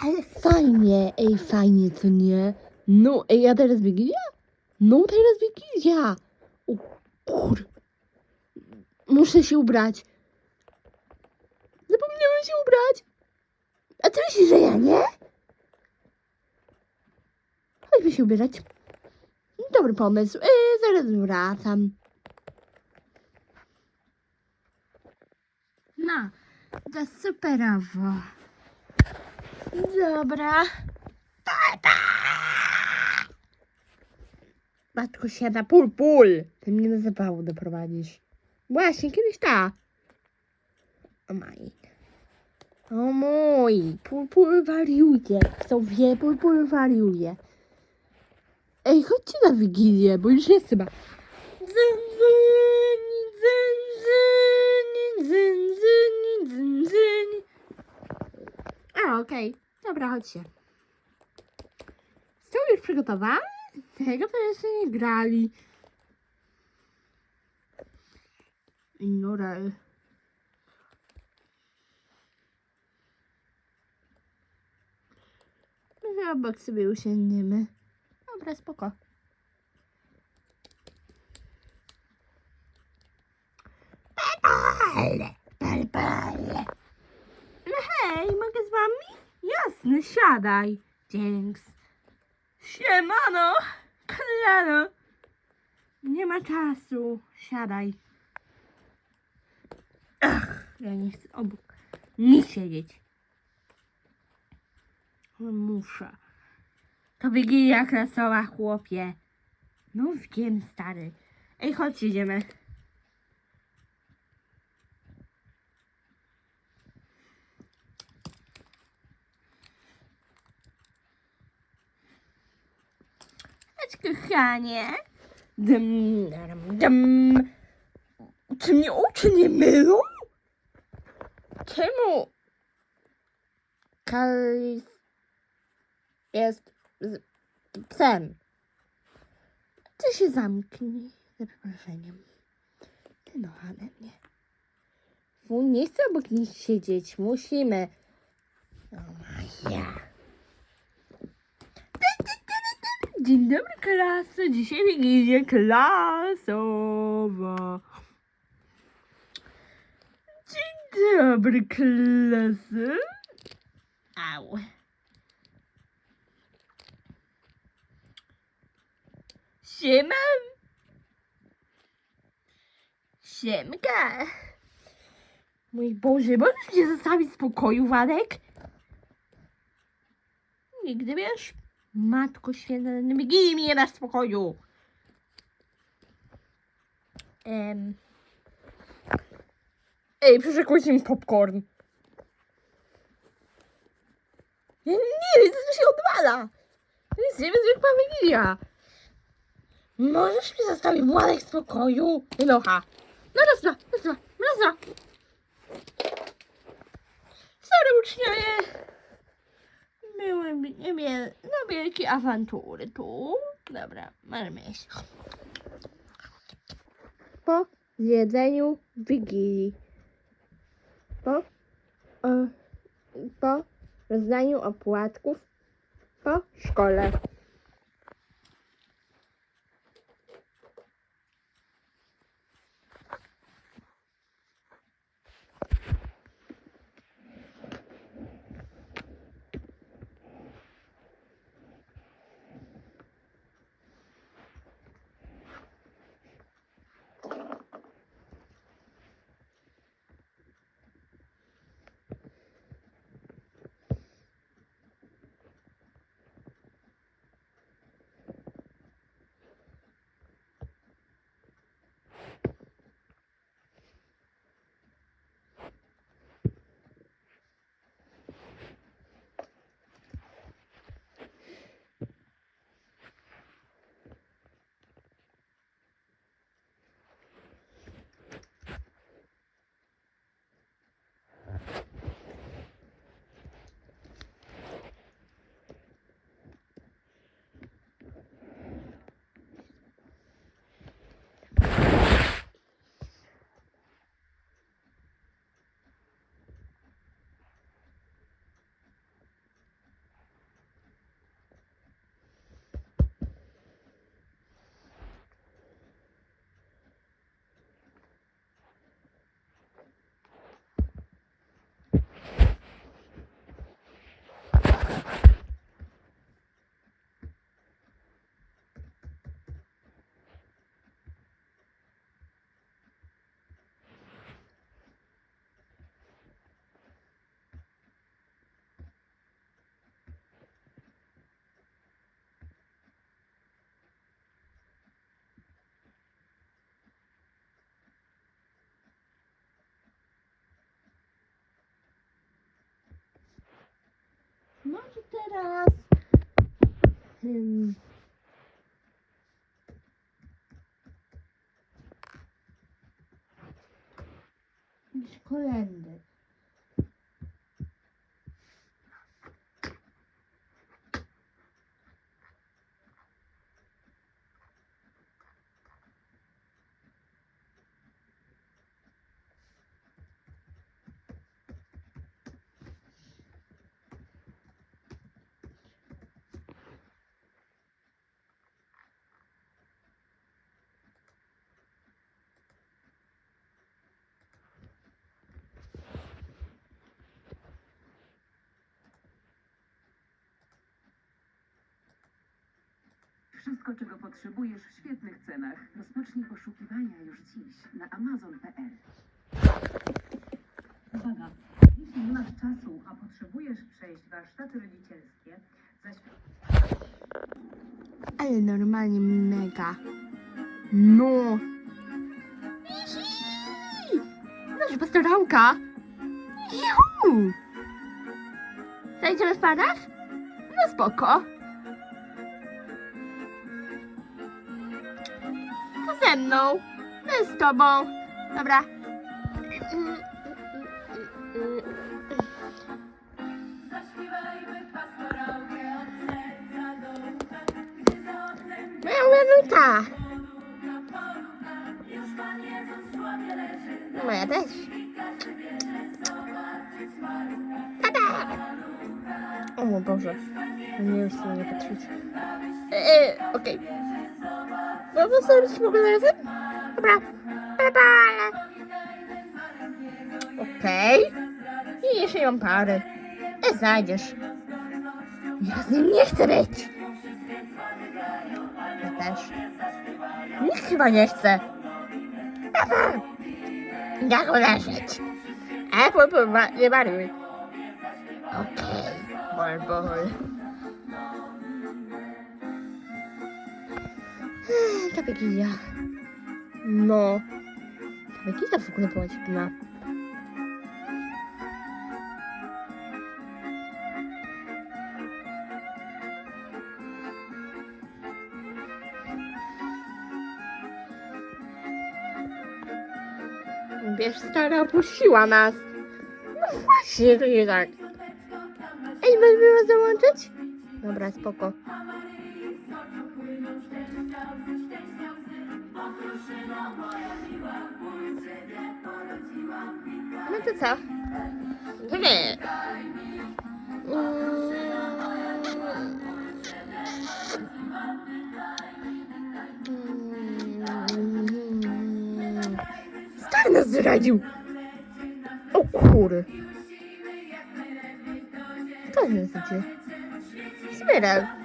Ale fajnie, ej, fajnie, co nie? No, ej, a teraz Wigilia? No, teraz Wigilia. O kur... Muszę się ubrać. Zapomniałem się ubrać. A ty myślisz, że ja nie? Chodźmy się ubierać. Dobry pomysł. Yy, zaraz wracam. No, to superowo. Dobra. Matko siada, pul, pul. Ty mnie na zapału doprowadzisz. Właśnie, kiedyś ta. O maj. O mój. Pul, pul wariuje. Kto wie, pul, pul wariuje. Ej, chodźcie na Wigilię, bo już jest chyba. Dzynzyni, dzynzyni, dzynzyni, dzynzyni. A, okej. Dobra, chodźcie. Stół już przygotowany? Tego to jeszcze nie grali. Ignorel. Obok sobie usiądziemy. Dobra, spoko. Jasne, siadaj. Dzięks. Siemano, kolano. Nie ma czasu. Siadaj. Ach, ja nie chcę obok nic siedzieć. Muszę. To Wigilia klasowa, chłopie. No wiem, stary. Ej, chodź, idziemy. Kochanie. Dum, dum, dum. Czy mnie oczy nie mylą? Czemu Karis jest z psem? Ty się zamknij, za przeproszeniem. Ty no, ode mnie. Fu, nie chcę obok nich siedzieć, musimy. O ja. Dzień dobry, klaso. Dzisiaj Wigilia klasowa. Dzień dobry, klasy. Au. Siema. Siemka. Mój Boże, możesz mnie zostawić w spokoju, Wadek? Nigdy wiesz? Matko święta, na Wigilii mi nie dasz spokoju. Ej, przyszykujcie mi popcorn. Ja nie wiem, co się odwala. To jest nie zwykła Wigilia. Możesz mi zostawić Władek w spokoju? Wynocha. No raz, dwa, raz, dwa. Sorry, uczniowie. Były nie wiem, wielkie awantury tu. Dobra, możemy jeść. Po zjedzeniu Wigilii. Po, e, po rozdaniu opłatków. Po szkole. No i teraz... Hmm. Kolendy. Wszystko, czego potrzebujesz w świetnych cenach. Rozpocznij poszukiwania już dziś na amazon.pl. Uwaga! Jeśli nie masz czasu, a potrzebujesz przejść warsztaty rodzicielskie, zaś Ale normalnie mega. No. Nasz pastorałka. Juhu! Zajdziemy w parach? No spoko. Ze mną. No z tobą. Dobra. Moja ulubiona. Moja też. Tada! O Boże. Nie już nie patrzeć. Eee, okej. No to sobie w ogóle razem? Dobra. Bye bye. Okej. I jeszcze nie mam pary. E, znajdziesz. Ja z nim nie chcę być. Ja też. Nikt chyba nie chce. Jak leżeć? E, wa- nie wariuj. Okej, bol, bol. Ta Wigilia. No. Ta Wigilia w ogóle była dziwna. Wiesz, stara opuściła nas. No właśnie, to nie tak. Ej, weźmy was załączyć? Dobra, spoko. No to co? To nie. Stary nas zdradził. O kury. To nie idzie. Zbierał.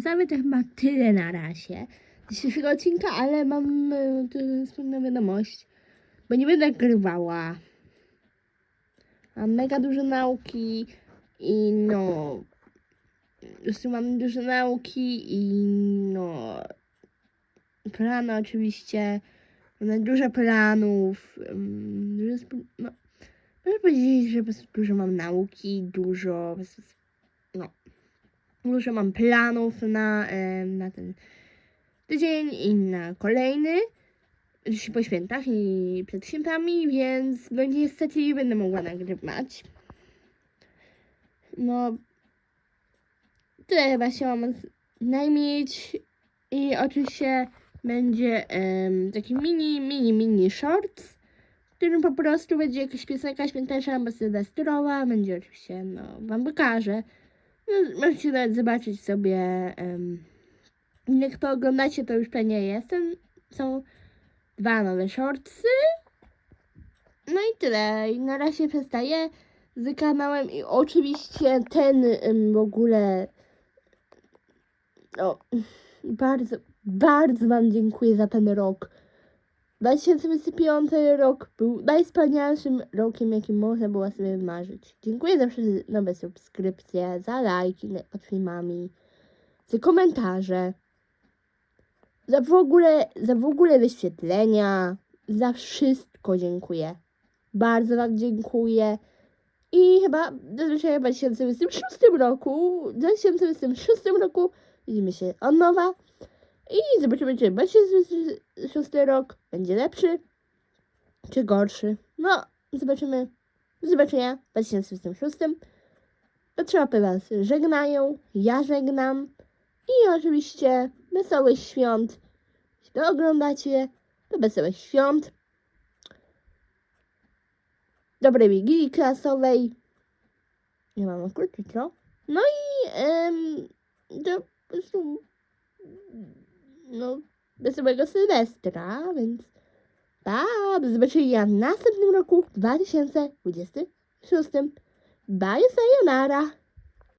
Widzowie, to chyba tyle na razie. Dzisiejszego odcinka, ale mam smutną wiadomość, bo nie będę grywała. Mam mega dużo nauki i no... Już mam dużo nauki i no... Plany oczywiście. Mam dużo planów. Dużo, no, można powiedzieć, że po prostu dużo mam nauki, dużo... po prostu- Dużo mam planów na, em, na ten tydzień i na kolejny. Już po świętach i przed świętami, więc no niestety nie będę mogła nagrywać. No, tyle chyba się mam najmieć. I oczywiście będzie em, taki mini, mini, mini shorts, w którym po prostu będzie jakaś piosenka świąteczna albo sylwestrowa. Będzie oczywiście, no, wam pokażę. No, możecie nawet zobaczyć sobie, em, Jak to oglądacie, to już pewnie jestem. Są dwa nowe shortsy. No i tyle. I na razie przestaję z kanałem i oczywiście ten ym, w ogóle o, bardzo, bardzo Wam dziękuję za ten rok. 2025 rok był najwspanialszym rokiem, jakim można było sobie marzyć. Dziękuję za wszystkie nowe subskrypcje, za lajki pod filmami, za komentarze, za w ogóle, za w ogóle wyświetlenia, za wszystko dziękuję. Bardzo Wam dziękuję. I chyba zazwyczaj w 2026 roku, w 2026 roku widzimy się od nowa i zobaczymy, czy 2026 rok będzie lepszy, czy gorszy. No, zobaczymy. Do zobaczenia w 2026. Patrzałapy Was żegnają, ja żegnam i oczywiście wesołych świąt. Jeśli to oglądacie, to wesołych świąt. Dobrej Wigilii klasowej. Nie mam akurat jutro. No i em, to po prostu no, wesołego Sylwestra, więc pa, do zobaczenia w następnym roku 2026. Bye, sayonara!